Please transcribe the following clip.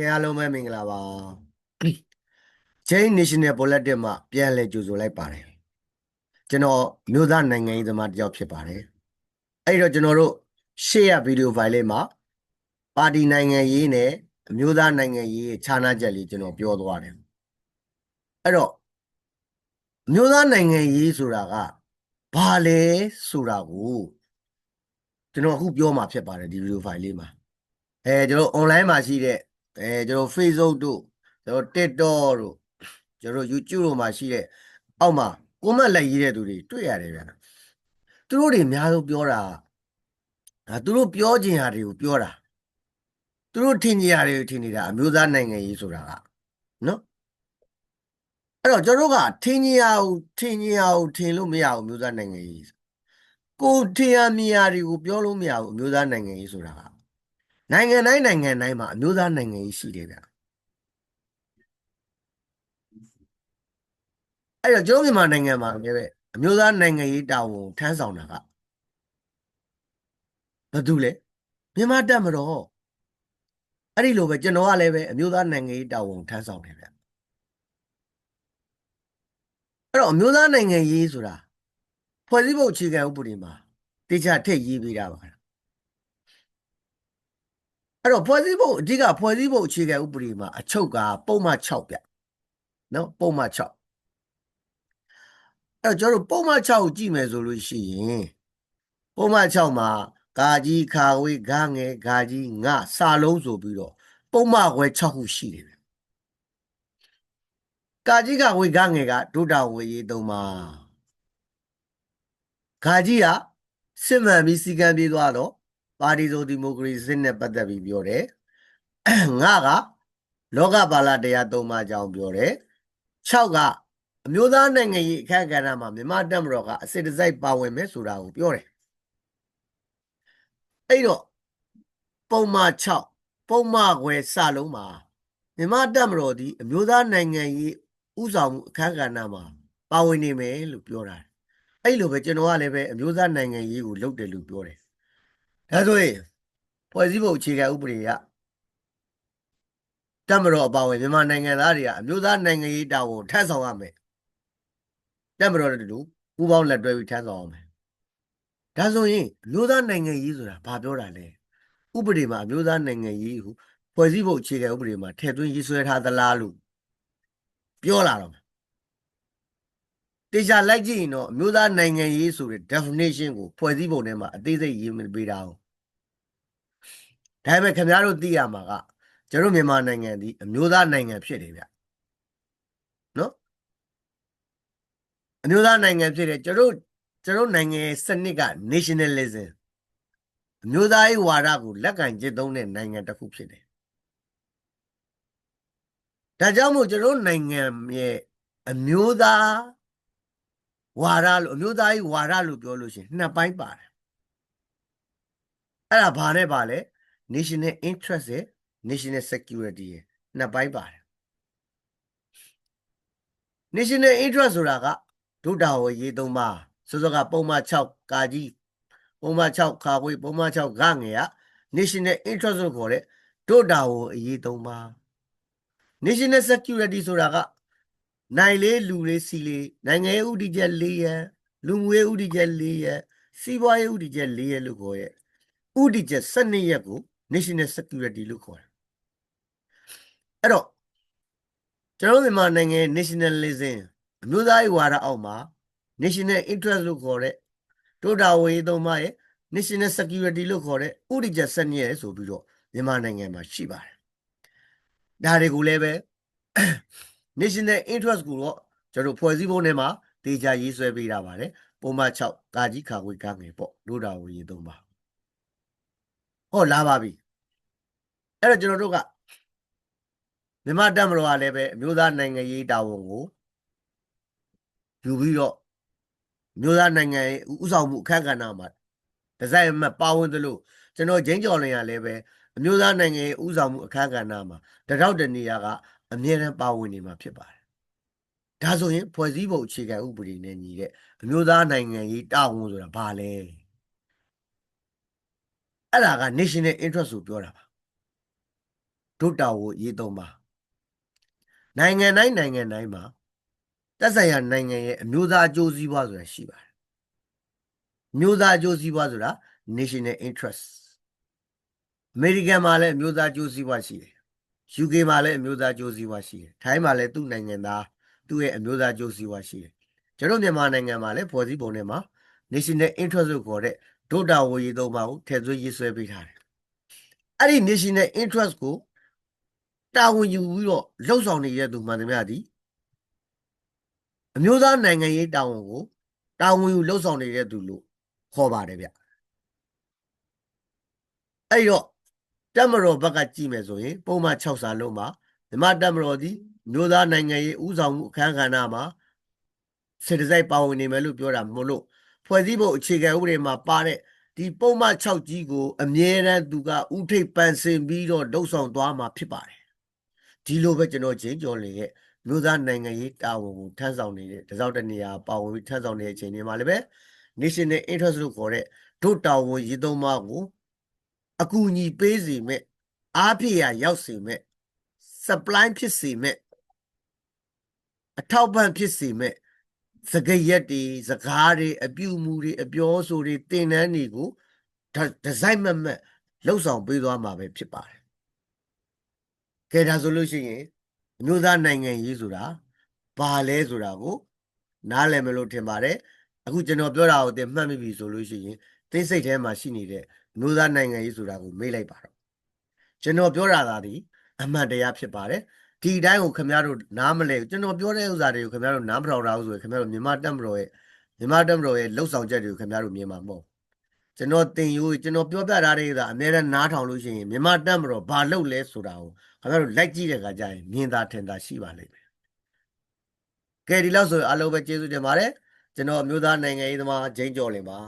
ခင်အားလုံးပဲမင်္ဂလာပါ Chain National Bulletin မှာပြန်လည်ကြိုဆိုလိုက်ပါတယ်ကျွန်တော်မြို့သားနိုင်ငံရေးသမားတစ်ယောက်ဖြစ်ပါတယ်အဲ့တော့ကျွန်တော်တို့ရှေ့ရဗီဒီယိုဖိုင်လေးမှာပါတီနိုင်ငံရေးနဲ့အမျိုးသားနိုင်ငံရေးရဲ့ခြားနားချက်လေးကျွန်တော်ပြောသွားတယ်အဲ့တော့အမျိုးသားနိုင်ငံရေးဆိုတာကဘာလဲဆိုတာကိုကျွန်တော်အခုပြောမှာဖြစ်ပါတယ်ဒီဗီဒီယိုဖိုင်လေးမှာအဲကျွန်တော် online မှာရှိတဲ့ အဲကျွန်တော် Facebook တို့ကျွန်တော် TikTok တို့ကျွန်တော် YouTube တို့မှာရှိတဲ့အောက်မှာ comment လိုက်ရေးတဲ့သူတွေတွေ့ရတယ်ဗျာသူတို့တွေအများဆုံးပြောတာဒါသူတို့ပြောချင်တာတွေကိုပြောတာသူတို့ထင်ကြရာတွေကိုထင်နေတာအမျိုးသားနိုင်ငံရေးဆိုတာကနော်အဲ့တော့ကျွန်တော်တို့ကထင်ကြရာကိုထင်ကြရာကိုထင်လို့မရဘူးအမျိုးသားနိုင်ငံရေးကိုထင်ရမြင်ရတွေကိုပြောလို့မရဘူးအမျိုးသားနိုင်ငံရေးဆိုတာက နိုင်ငံတိုင်းနိုင်ငံတိုင်းမှာအမျိုးသားနိုင်ငံရေးရှိတယ်ဗျအဲ့တော့ကျွန်တော်မြန်မာနိုင်ငံမှာလည်းပဲအမျိုးသားနိုင်ငံရေးတာဝန်ထမ်းဆောင်တာကဘာတူလဲမြန်မာတက်မတော်အဲ့ဒီလိုပဲကျွန်တော်ကလည်းပဲအမျိုးသားနိုင်ငံရေးတာဝန်ထမ်းဆောင်တယ်ဗျအဲ့တော့အမျိုးသားနိုင်ငံရေးဆိုတာဖွဲ့စည်းပုံအခြေခံဥပဒေမှာတေချာထည့်ရေးပေးတာပါ အဲ့တော့ဖွဲ့စည်းပုံအဓိကဖွဲ့စည်းပုံအခြေခံဥပဒေမှာအချုပ်ကပုံမှန်6ပြနော်ပုံမှန်6အဲ့တော့ကျွန်တော်တို့ပုံမှန်6ကိုကြည့်မယ်ဆိုလို့ရှိရင်ပုံမှန်6မှာကာကြီးခါဝေးဂငယ်ဂါကြီးငစာလုံးဆိုပြီးတော့ပုံမှန်ဝဲ6ခုရှိတယ်ဗျကာကြီးကဝေးဂငယ်ကဒုတာဝေးရေးသုံးပါဂါကြီးကစစ်မှန်ပြီးစီကံပြေးသွားတော့ ပါတီဆိုဒီမိုကရေစီနဲ့ပတ်သက်ပြီးပြောတယ်ငါကလောကပါဠတရားသုံးပါးအကြောင်းပြောတယ်6ကအမျိုးသားနိုင်ငံရေးအခက်အခဲမှာမြန်မာတပ်မတော်ကအစစ်တစိုက်ပါဝင်မယ်ဆိုတာကိုပြောတယ်အဲ့တော့ပုံမှန်6ပုံမှန်ခွဲစလုံးမှာမြန်မာတပ်မတော်ဒီအမျိုးသားနိုင်ငံရေးဥဆောင်မှုအခက်အခဲမှာပါဝင်နေမယ်လို့ပြောတာအဲ့လိုပဲကျွန်တော်ကလည်းပဲအမျိုးသားနိုင်ငံရေးကိုလုပ်တယ်လို့ပြောတယ် ဒါဆိုရင်ဖွဲ့စည်းပုံအခြေခံဥပဒေကတပ်မတော်အပါအဝင်မြန်မာနိုင်ငံသားတွေကအမျိုးသားနိုင်ငံရေးတာဝန်ထမ်းဆောင်ရမယ်တပ်မတော်တို့လူပူးပေါင်းလက်တွဲပြီးထမ်းဆောင်ရမယ်ဒါဆိုရင်အမျိုးသားနိုင်ငံရေးဆိုတာဘာပြောတာလဲဥပဒေမှာအမျိုးသားနိုင်ငံရေးကိုဖွဲ့စည်းပုံအခြေခံဥပဒေမှာထည့်သွင်းရေးဆွဲထားသလားလို့ပြောလာတော့တေချာလိုက်ကြည့်ရင်တော့အမျိုးသားနိုင်ငံရေးဆိုတဲ့ definition ကိုဖွဲ့စည်းပုံထဲမှာအသေးစိတ်ရေးမပေးတာဘူး ဒါပေမဲ့ခင်ဗျားတို့သိရမှာကကျွန်တော်မြန်မာနိုင်ငံဒီအမျိုးသားနိုင်ငံဖြစ်တယ်ဗျနော်အမျိုးသားနိုင်ငံဖြစ်တယ်ကျွန်တော်ကျွန်တော်နိုင်ငံရဲ့စနစ်က nationalism အမျိုးသားရေးဝါဒကိုလက်ကင်ကျင့်သုံးတဲ့နိုင်ငံတစ်ခုဖြစ်တယ်ဒါကြောင့်မို့ကျွန်တော်နိုင်ငံရဲ့အမျိုးသားဝါဒလို့အမျိုးသားရေးဝါဒလို့ပြောလို့ရှိရင်နှစ်ပိုင်းပါတယ်အဲ့ဒါဘာနဲ့ပါလဲ national interest ရဲ့ national security ရဲ့နှစ်ပိုင်းပါတယ် national interest ဆိုတာကဒုတာဝရေးသုံးပါစောစောကပုံမှန်6ကာကြီးပုံမှန်6ခါခွေပုံမှန်6ဂငယ်က national interest လို့ခေါ်တဲ့ဒုတာဝအရေးသုံးပါ national security ဆိုတာကနိုင်လေးလူလေးစီလေးနိုင်ငံရေးဥတီချက်၄ရက်လူငွေဥတီချက်၄ရက်စီးပွားရေးဥတီချက်၄ရက်လို့ခေါ်ရဲ့ဥတီချက်12ရက်ကို national security လို့ခေါ်တယ်အဲ့တော့ကျွန်တော်မြန်မာနိုင်ငံ nationalism အမျိုးသားရေးဝါဒအောက်မှာ national interest လို့ခေါ်တဲ့တိုတာဝေးသုံးပါရဲ့ national security လို့ခေါ်တဲ့ဥတီချက်12ရက်ဆိုပြီးတော့မြန်မာနိုင်ငံမှာရှိပါတယ်ဒါတွေကိုလည်းပဲ national interest ကိုတော့ကျွန်တော်ဖွဲ့စည်းပုံထဲမှာတေချာရေးဆွဲပေးတာပါတယ်ပုံမှန်6ကာကြီးခါခွေကငယ်ပေါ့လို့တာဝေးသုံးပါဟောလာပါပြီ အဲ့တော့ကျွန်တော်တို့ကမြန်မာတပ်မတော်ကလည်းပဲအမျိုးသားနိုင်ငံရေးတာဝန်ကိုယူပြီးတော့မျိုးသားနိုင်ငံရေးဥဆောင်မှုအခက်အခဲမှာဒီဇိုင်းမှာပါဝင်သလိုကျွန်တော်ဂျင်းကျော်လင်ရလည်းပဲအမျိုးသားနိုင်ငံရေးဥဆောင်မှုအခက်အခဲမှာတရောက်တနေရာကအမြဲတမ်းပါဝင်နေမှာဖြစ်ပါတယ်။ဒါဆိုရင်ဖွဲ့စည်းပုံအခြေခံဥပဒေနဲ့ညီတဲ့အမျိုးသားနိုင်ငံရေးတာဝန်ဆိုတာဘာလဲ။အဲ့ဒါက national interest ကိုပြောတာပါ တို့တာဝန်ရေးသုံးပါနိုင်ငံတိုင်းနိုင်ငံတိုင်းမှာသက်ဆိုင်ရာနိုင်ငံရဲ့အမျိုးသားအကျိုးစီးပွားဆိုတာရှိပါတယ်အမျိုးသားအကျိုးစီးပွားဆိုတာ national interest အမေရိကန်မှာလည်းအမျိုးသားအကျိုးစီးပွားရှိတယ် UK မှာလည်းအမျိုးသားအကျိုးစီးပွားရှိတယ်ထိုင်းမှာလည်းသူ့နိုင်ငံသားသူ့ရဲ့အမျိုးသားအကျိုးစီးပွားရှိတယ်ကျွန်တော်မြန်မာနိုင်ငံမှာလည်းဖွဲ့စည်းပုံထဲမှာ national interest လို့ခေါ်တဲ့ဒုတာဝရေးသုံးပါးကိုထည့်သွင်းရေးဆွဲပေးထားတယ်အဲ့ဒီ national interest ကို တာဝန်ယူပြီးတော့လှုပ်ဆောင်နေတဲ့သူမှန်သမျှသည်အမျိုးသားနိုင်ငံရေးတာဝန်ကိုတာဝန်ယူလှုပ်ဆောင်နေတဲ့သူလို့ခေါ်ပါတယ်ဗျအဲ့တော့တက်မတော်ဘက်ကကြည့်မယ်ဆိုရင် ပုံမှန်6စာလုံးမှာမြမတက်မတော်သည်မျိုးသားနိုင်ငံရေးဥဆောင်မှုအခမ်းကဏ္ဍမှာစေတစိုက်ပါဝင်နေမယ်လို့ပြောတာမဟုတ်လို့ဖွဲ့စည်းပုံအခြေခံဥပဒေမှာပါတဲ့ဒီပုံမှန်6ကြီးကို အမြဲတမ်းသူကဥထိပ်ပန်ဆင်ပြီးတော့လှုပ်ဆောင်သွားမှာဖြစ်ပါတယ် ဒီလိုပဲကျွန်တော်ချင်းကြော်လေရဲ့မျိုးသားနိုင်ငံရေးတာဝန်ကိုထမ်းဆောင်နေတဲ့တစောက်တနေရာပါဝင်ပြီးထမ်းဆောင်နေတဲ့အချိန်တွေမှာလည်းပဲ national interest လို့ခေါ်တဲ့ဒုတာဝန်ရေးသုံးပါးကိုအကူအညီပေးစီမဲ့အားဖြည့်ရရောက်စီမဲ့ supply ဖြစ်စီမဲ့အထောက်ပံ့ဖြစ်စီမဲ့စကရက်တွေစကားတွေအပြုအမူတွေအပြောအဆိုတွေတင်နန်းတွေကိုဒီဇိုင်းမမတ်လှုပ်ဆောင်ပေးသွားမှာပဲဖြစ်ပါတယ် ကဲဒါဆိုလို့ရှိရင်အမျိုးသားနိုင်ငံရေးဆိုတာဘာလဲဆိုတာကို နားလည်မလို့ထင်ပါတယ်အခုကျွန်တော်ပြောတာကိုသင်မှတ်မိပြီဆိုလို့ရှိရင်သိစိတ်ထဲမှာရှိနေတဲ့အမျိုးသားနိုင်ငံရေးဆိုတာကိုမေ့လိုက်ပါတော့ကျွန်တော်ပြောတာသာဒီအမှန်တရားဖြစ်ပါတယ်ဒီအတိုင်းကိုခင်ဗျားတို့နားမလဲကျွန်တော်ပြောတဲ့ဥစ္စာတွေကိုခင်ဗျားတို့နားမထောင်တာဘူးဆိုရင်ခင်ဗျားတို့မြန်မာတက်မတော်ရဲ့မြန်မာတက်မတော်ရဲ့လှုပ်ဆောင်ချက်တွေကိုခင်ဗျားတို့မြင်မှာမဟုတ် ကျွန်တော်တင်ယူကျွန်တော်ပြောပြထားတဲ့ဥစ္စာအများနဲ့နားထောင်လို့ရှိရင်မြန်မာတက်မတော်ဘာလုပ်လဲဆိုတာကိုခင်ဗျားတို့လိုက်ကြည့်တဲ့အခါကျရင်မြင်သာထင်သာရှိပါလိမ့်မယ်ကဲဒီလောက်ဆိုရင်အားလုံးပဲကျေးဇူးတင်ပါတယ်ကျွန်တော်အမျိုးသားနိုင်ငံရေးသမားဂျိန်းကျော်လင်ပါ